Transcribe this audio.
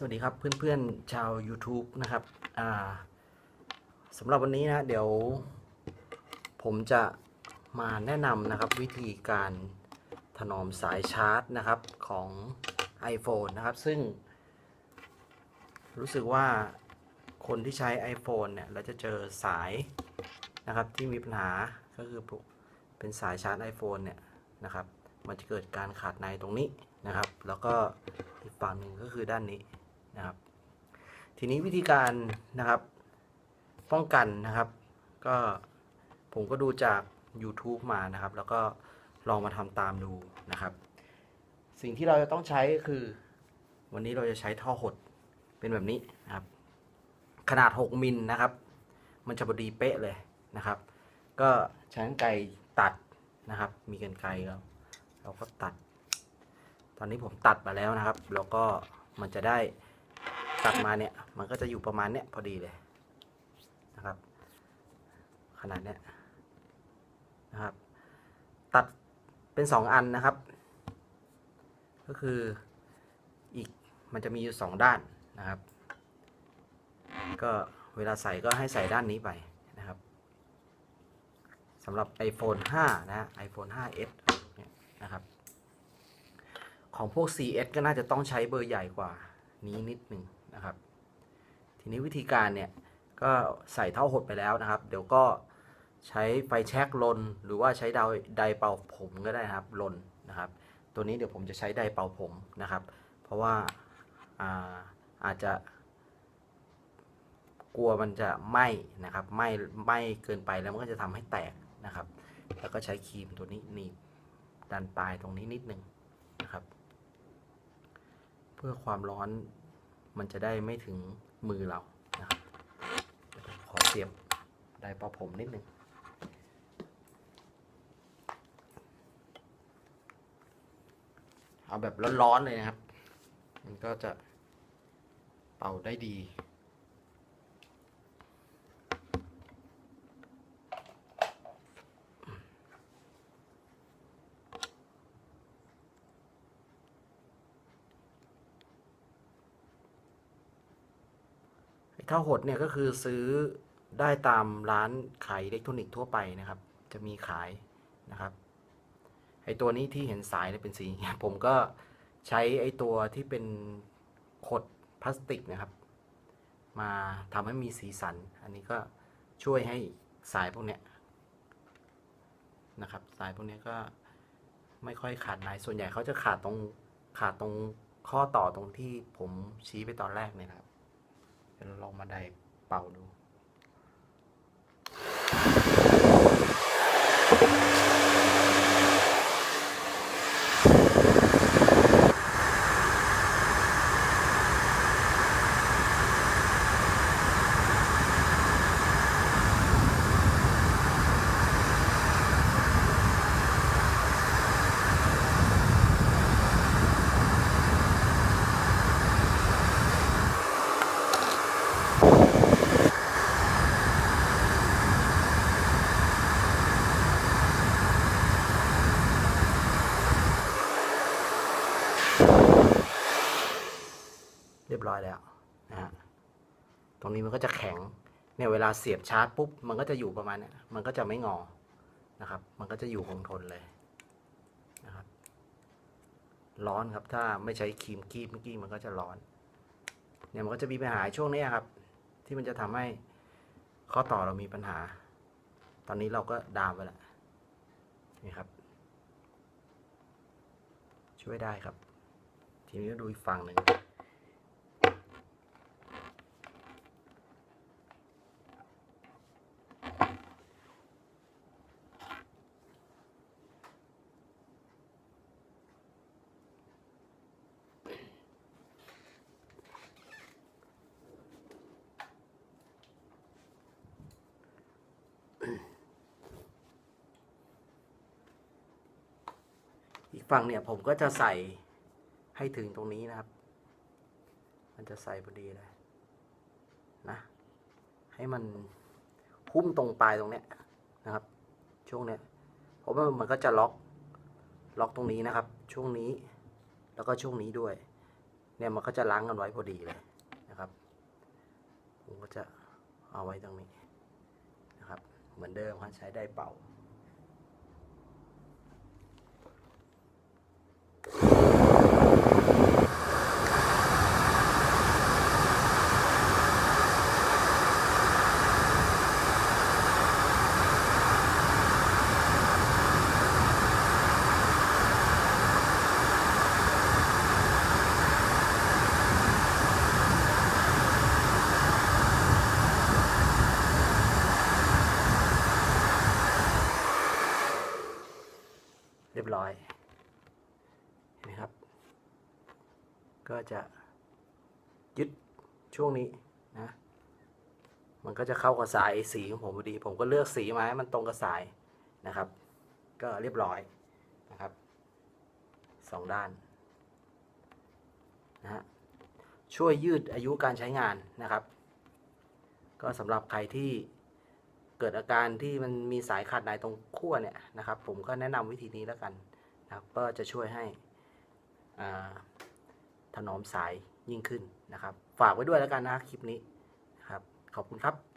สวัสดีครับเพื่อนๆชาว YouTube นะครับสำหรับวันนี้นะเดี๋ยว ผมจะมาแนะนำนะครับวิธีการถนอมสายชาร์จนะครับของ iPhone นะครับ ซึ่ง รู้สึกว่าคนที่ใช้ iPhone เนี่ยเราจะเจอสายนะครับที่มีปัญหาก็คือเป็นสายชาร์จ iPhone เนี่ยนะครับมันจะเกิดการขาดในตรงนี้นะครับ แล้วก็อีกฝั่งหนึ่งก็คือด้านนี้ นะครับ ทีนี้วิธีการนะครับ ป้องกันนะครับ ก็ผมก็ดูจาก YouTube มานะครับ แล้วก็ลองมาทำตามดูนะครับ สิ่งที่เราจะต้องใช้คือ วันนี้เราจะใช้ท่อหดเป็นแบบนี้นะครับ ขนาด 6 มิลนะครับ มันจะพอดีเป๊ะเลยนะครับ ก็ใช้กรรไกรตัดนะครับ มีกรรไกรเราเราก็ตัด ตอนนี้ผมตัดมาแล้วนะครับ แล้วก็มันจะได้ ตัดมาเนี่ย มันก็จะอยู่ประมาณเนี้ยพอดีเลยนะครับ ขนาดเนี้ยนะครับ ตัดเป็นสองอันนะครับ ก็คืออีกมันจะมีอยู่สองด้านนะครับ ก็เวลาใส่ก็ให้ใส่ด้านนี้ไปนะครับสำหรับ iPhone 5 นะ iPhone 5s เนี่ยนะครับ ของพวก CS ก็น่าจะต้องใช้เบอร์ใหญ่กว่านี้นิดหนึ่ง นะครับ ทีนี้วิธีการเนี่ยก็ใส่เท่าหดไปแล้วนะครับ เดี๋ยวก็ใช้ไฟแช็กลน หรือว่าใช้ไดไดเป่าผมก็ได้นะครับลนนะครับ ตัวนี้เดี๋ยวผมจะใช้ไดเป่าผมนะครับ เพราะว่าอาอาจจะ กลัวมันจะไหม้นะครับไหม้ไหม้เกินไปแล้วมันก็จะทำให้แตกนะครับ แล้วก็ใช้ครีมตัวนี้หนีบดันปลายตรงนี้นิดนึงนะครับ เพื่อความร้อน มันจะได้ไม่ถึงมือเรานะครับขอเสียบได้ปอผมนิดนึงเอาแบบร้อนๆเลยนะครับ มันก็จะเป่าได้ดี เท่าหดเนี่ยก็คือซื้อได้ตามร้านขายอิเล็กทรอนิกส์ทั่วไปนะครับ จะมีขายนะครับไอตัวนี้ที่เห็นสายเนี่ยเป็นสีผมก็ใช้ไอตัวที่เป็นขดพลาสติกนะครับ มาทำให้มีสีสัน อันนี้ก็ช่วยให้สายพวกเนี้ยนะครับ สายพวกเนี้ยก็ไม่ค่อยขาดในส่วนใหญ่เขาจะขาดตรงขาดตรงข้อต่อตรงที่ผมชี้ไปตอนแรกเนี่ยนะครับ เดี๋ยวเราลองมาได้เป่าดู อยแล้วนะฮะตรงนี้มันก็จะแข็งเนี่ยเวลาเสียบชาร์จปุ๊บมันก็จะอยู่ประมาณเนี้ยมันก็จะไม่งอนะครับ มันก็จะอยู่คงทนเลยนะครับ ร้อนครับถ้าไม่ใช้ครีมกีบเมื่อกี้มันก็จะร้อน เนี่ยมันก็จะมีปัญหาช่วงนี้ครับ ที่มันจะทำให้ข้อต่อเรามีปัญหา ตอนนี้เราก็ดามไปแล้วนี่ครับ ช่วยได้ครับ ทีนี้ก็ดูอีกฝั่งหนึ่ง ฝั่งเนี่ยผมก็จะใส่ให้ถึงตรงนี้นะครับ มันจะใส่พอดีเลยนะ ให้มันพุ่มตรงปลายตรงเนี้ยนะครับ ช่วงเนี้ยเพราะว่ามันก็จะล็อกล็อกตรงนี้นะครับ ช่วงนี้แล้วก็ช่วงนี้ด้วย เนี่ยมันก็จะล้างกันไว้พอดีเลยนะครับ ผมก็จะเอาไว้ตรงนี้นะครับ เหมือนเดิมครับใช้ได้เป่า เร้อยเห็นไหมครับ ก็จะยึดช่วงนี้นะ มันก็จะเข้ากับสายสีของผมพอดี ผมก็เลือกสีมาให้มันตรงกับสายนะครับ ก็เรียบร้อยนะครับสองด้านนะฮะช่วยยืดอายุการใช้งานนะครับ ก็สำหรับใครที่ เกิดอาการที่มันมีสายขาดในตรงขั้วเนี่ยนะครับ ผมก็แนะนำวิธีนี้แล้วกันนะครับ ก็จะช่วยให้ถนอมสายยิ่งขึ้นนะครับ ฝากไว้ด้วยแล้วกันนะคลิปนี้นะครับ ขอบคุณครับ